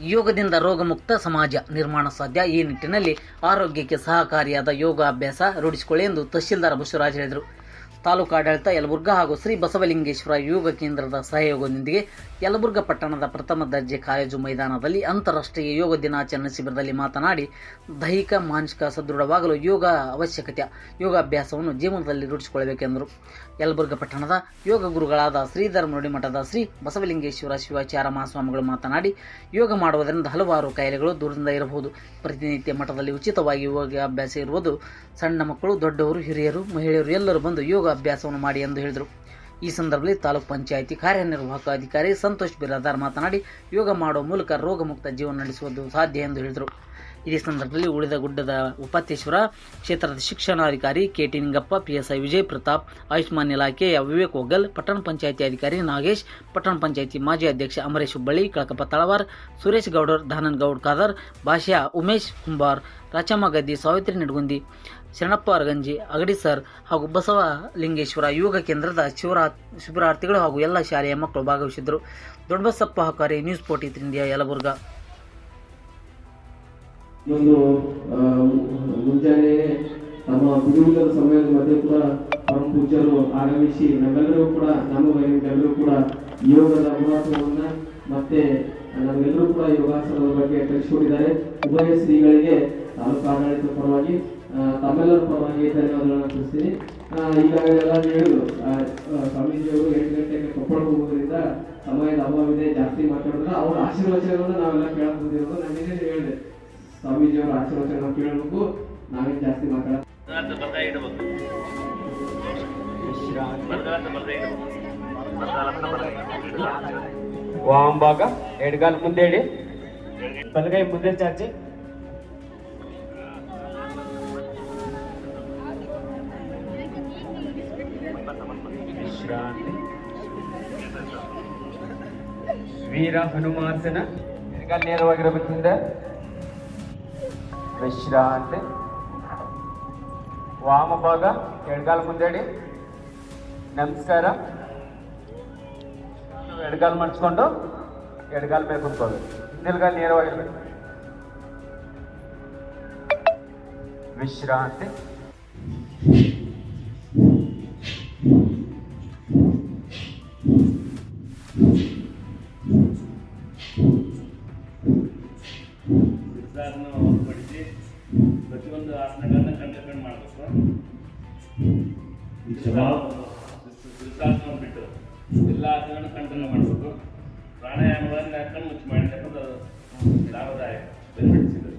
ಯೋಗದಿಂದ ರೋಗಮುಕ್ತ ಸಮಾಜ ನಿರ್ಮಾಣ ಸಾಧ್ಯ. ಈ ನಿಟ್ಟಿನಲ್ಲಿ ಆರೋಗ್ಯಕ್ಕೆ ಸಹಕಾರಿಯಾದ ಯೋಗ ಅಭ್ಯಾಸ ರೂಢಿಸಿಕೊಳ್ಳಿ ಎಂದು ತಹಶೀಲ್ದಾರ್ ಬಸವರಾಜ್ ಹೇಳಿದರು. ತಾಲೂಕು ಆಡಳಿತ ಯಲಬುರ್ಗಾ ಹಾಗೂ ಶ್ರೀ ಬಸವಲಿಂಗೇಶ್ವರ ಯೋಗ ಕೇಂದ್ರದ ಸಹಯೋಗದೊಂದಿಗೆ ಯಲಬುರ್ಗ ಪಟ್ಟಣದ ಪ್ರಥಮ ದರ್ಜೆ ಕಾಲೇಜು ಮೈದಾನದಲ್ಲಿ ಅಂತಾರಾಷ್ಟ್ರೀಯ ಯೋಗ ದಿನಾಚರಣೆ ಶಿಬಿರದಲ್ಲಿ ಮಾತನಾಡಿ, ದೈಹಿಕ, ಮಾನಸಿಕ ಸದೃಢವಾಗಲು ಯೋಗ ಅವಶ್ಯಕತೆ. ಯೋಗಾಭ್ಯಾಸವನ್ನು ಜೀವನದಲ್ಲಿ ರೂಢಿಸಿಕೊಳ್ಳಬೇಕೆಂದರು. ಯಲಬುರ್ಗ ಪಟ್ಟಣದ ಯೋಗ ಗುರುಗಳಾದ ಶ್ರೀಧರ ಮಠದ ಶ್ರೀ ಬಸವಲಿಂಗೇಶ್ವರ ಶಿವಾಚಾರ ಮಹಾಸ್ವಾಮಿಗಳು ಮಾತನಾಡಿ, ಯೋಗ ಮಾಡುವುದರಿಂದ ಹಲವಾರು ಕಾಯಿಲೆಗಳು ದೂರದಿಂದ ಇರಬಹುದು. ಪ್ರತಿನಿತ್ಯ ಮಠದಲ್ಲಿ ಉಚಿತವಾಗಿ ಯೋಗ ಅಭ್ಯಾಸ ಇರುವುದು ಸಣ್ಣ ಮಕ್ಕಳು, ದೊಡ್ಡವರು, ಹಿರಿಯರು, ಮಹಿಳೆಯರು ಎಲ್ಲರೂ ಬಂದು ಯೋಗ ಅಭ್ಯಾಸವನ್ನು ಮಾಡಿ ಎಂದು ಹೇಳಿದರು. ಈ ಸಂದರ್ಭದಲ್ಲಿ ತಾಲೂಕು ಪಂಚಾಯಿತಿ ಕಾರ್ಯನಿರ್ವಾಹಕ ಅಧಿಕಾರಿ ಸಂತೋಷ್ ಬಿರಾದಾರ್ ಮಾತನಾಡಿ, ಯೋಗ ಮಾಡುವ ಮೂಲಕ ರೋಗಮುಕ್ತ ಜೀವನ ನಡೆಸುವುದು ಸಾಧ್ಯ ಎಂದು ಹೇಳಿದರು. ಇದೇ ಸಂದರ್ಭದಲ್ಲಿ ಉಳಿದ ಗುಡ್ಡದ ಉಪಾಧ್ಯಕ್ಷರ ಕ್ಷೇತ್ರದ ಶಿಕ್ಷಣಾಧಿಕಾರಿ K T Ningappa PSI Vijay Pratap Ayushman ಇಲಾಖೆಯ ವಿವೇಕ್ ಒಗ್ಗಲ್, ಪಟ್ಟಣ ಪಂಚಾಯಿತಿ ಅಧಿಕಾರಿ ನಾಗೇಶ್, ಪಟ್ಟಣ ಪಂಚಾಯಿತಿ ಮಾಜಿ ಅಧ್ಯಕ್ಷ ಅಮರೇಶ್ ಹುಬ್ಬಳ್ಳಿ, ಕಳಕಪ್ಪ ತಳವಾರ್, ಸುರೇಶ್ ಗೌಡರ್ ದಾನನ್ ಗೌಡ್ ಖಾದರ್, ಭಾಷ್ಯ ಉಮೇಶ್ ಕುಂಬಾರ್, ರಾಚಮ್ಮ ಗದ್ದಿ, ಸಾವಿತ್ರಿ ನಿಡಗುಂದಿ ಶರಣಪ್ಪ, ಅರಗಂಜಿ, ಅಗಡಿ ಸರ್ ಹಾಗೂ ಬಸವ ಲಿಂಗೇಶ್ವರ ಯೋಗ ಕೇಂದ್ರದ ಶಿವರಾ, ಶಿಬಿರಾರ್ಥಿಗಳು ಹಾಗೂ ಎಲ್ಲ ಶಾಲೆಯ ಮಕ್ಕಳು ಭಾಗವಹಿಸಿದ್ದರು. Doddabasappa Hakari news forty India Yelburga. ಮುಂಜಾನೆ ನಮ್ಮ ಬಿಡುವಿಲ್ಲದ ಸಮಯದ ಮಧ್ಯೆ ಕೂಡ ಪರಮ ಪೂಜ್ಯರು ಆಗಮಿಸಿ, ನಮ್ಮೆಲ್ಲರಿಗೂ ಕೂಡ ನಮಗೆ ಎಲ್ಲರೂ ಕೂಡ ಯೋಗದ ಮಹತ್ವವನ್ನ ಮತ್ತೆ ನಮ್ಗೆಲ್ಲರೂ ಕೂಡ ಯೋಗಾಸನದ ಬಗ್ಗೆ ತಿಳಿಸಿಕೊಟ್ಟಿದ್ದಾರೆ. ಉಭಯ ಶ್ರೀಗಳಿಗೆ ತಾಲೂಕು ಆಡಳಿತ ಪರವಾಗಿ ತಮ್ಮೆಲ್ಲರ ಪರವಾಗಿ ಧನ್ಯವಾದಗಳನ್ನು ತಿಳಿಸ್ತೀನಿ. ಈಗಾಗಲೇ ಎಲ್ಲ ಹೇಳಿದ್ರು. ಸ್ವಾಮೀಜಿಯವರು ಎಂಟು ಗಂಟೆಗೆ ಕೊಪ್ಪಳ ಹೋಗೋದ್ರಿಂದ ಸಮಯದ ಅಭಾವಿದೆ ಜಾಸ್ತಿ ಮಾತಾಡಿದ್ರೆ ಅವರ ಆಶೀರ್ವಚನವನ್ನು ನಾವೆಲ್ಲ ಕೇಳಬಹುದು ಅಂತ ನಿನ್ನೆ ಹೇಳಿದೆ ಸ್ವಾಮೀಜಿಯವರ ಆಶೀರ್ವಚನ ಕೇಳಬೇಕು. ನಾವೇನು ಜಾಸ್ತಿ ಮಾತಾಡ ಮುಂದೆ వాంబాక ఎడగాలి ముందేడి పల్లకాయ ముందే చాచి. వీర హనుమాసన ఎడగాలి నేరు వగిరబుతుందా విశ్రాంతి. వామ భాగ ఎడగాలి ముందేడి? నమస్కారం. ಎಡಗಾಲ್ ಮಡ್ಸ್ಕೊಂಡು ಎಡಗಾಲ್ ಮೇಲೆ ಕುತ್ಕೋಬೇಕು ಹಿಂದಿಲ್ಗಾಲ್ ನೇರವಾಗಿರ್ಬೇಕು ವಿಶ್ರಾಂತಿ ನಿರ್ಧಾರನ ಹೊರತುಪಡಿಸಿ ಪ್ರತಿಯೊಂದು ಆಸನಗಳನ್ನ ಕಂಡಕ್ಟ್ ಮಾಡಬೇಕು ಸಿದ್ಧಾಸನ ಬಿಟ್ಟು ಎಲ್ಲ ಆಸನಗಳನ್ನು ಕಂಟಿನ್ಯೂ ಮಾಡಬೇಕು ಪ್ರಾಣಾಯಾಮಗಳನ್ನು ಕಣ್ಣು ಮುಚ್ಚಿ ಮಾಡಿ ಲಾಭದಾಯಕ ಬೆನಿಫಿಟ್ ಸಿಗುತ್ತೆ.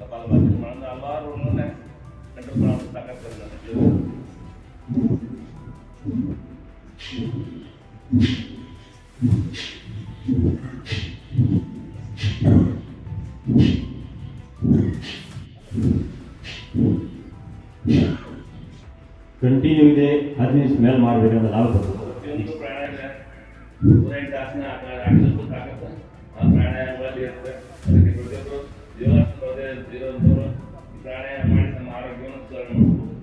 ಕಪಾಲ ಕಪಾಲಭಾತಿ ಮಾಡೋದು ಹಲವಾರು ಕಂಟ್ರೋಲ್ ಮಾಡೋದು ಸಾಕಾಗ್ತದೆ ಕಂಟಿನ್ಯೂ ಇದೆ, ಹದಿನೈದು ಸ್ಮೆಲ್ ಮೇಲೆ ಮಾಡಬೇಕಂತ ನಾವು ಪ್ರತಿಯೊಂದು ಪ್ರಾಣಾಯಾಮ ನೂರೆಂಟು ಆಸನ ಆಟಕ್ಕೂ ಸಾಕತ್ತೆ ಆ ಪ್ರಾಣಾಯಾಮಗಳಲ್ಲಿ ಇರುತ್ತೆ. ಅದಕ್ಕೆ ಪ್ರತಿಯೊಬ್ಬರು ಈ ಪ್ರಾಣಾಯಾಮ ಮಾಡಿ ನಮ್ಮ ಆರೋಗ್ಯವನ್ನು ಸುಧಾರಣೆ ಮಾಡ್ಬೋದು.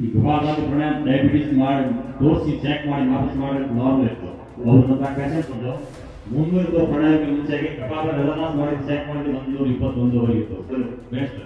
ಈ ಪ್ರಾಣಾಯಾಮ ಡಯಾಬಿಟಿಸ್ ಮಾಡಿ ತೋರಿಸಿ ಚೆಕ್ ಮಾಡಿ ವಾಪಸ್ ಮಾಡಿ ನಾರ್ಮಲ್ ಇತ್ತು. ಒಂದು ಮುನ್ನೂರು ಪ್ರಾಣಾಯಾಮ ಮುಂಚೆಗೆ ಕಪಾಲ ಎಲ್ಲ ಮಾಡಿ ಚೆಕ್ ಮಾಡಿ ಒಂದು ಇಪ್ಪತ್ತೊಂದುವರೆಗೆ ಇತ್ತು. ಬೆಸ್ಟ್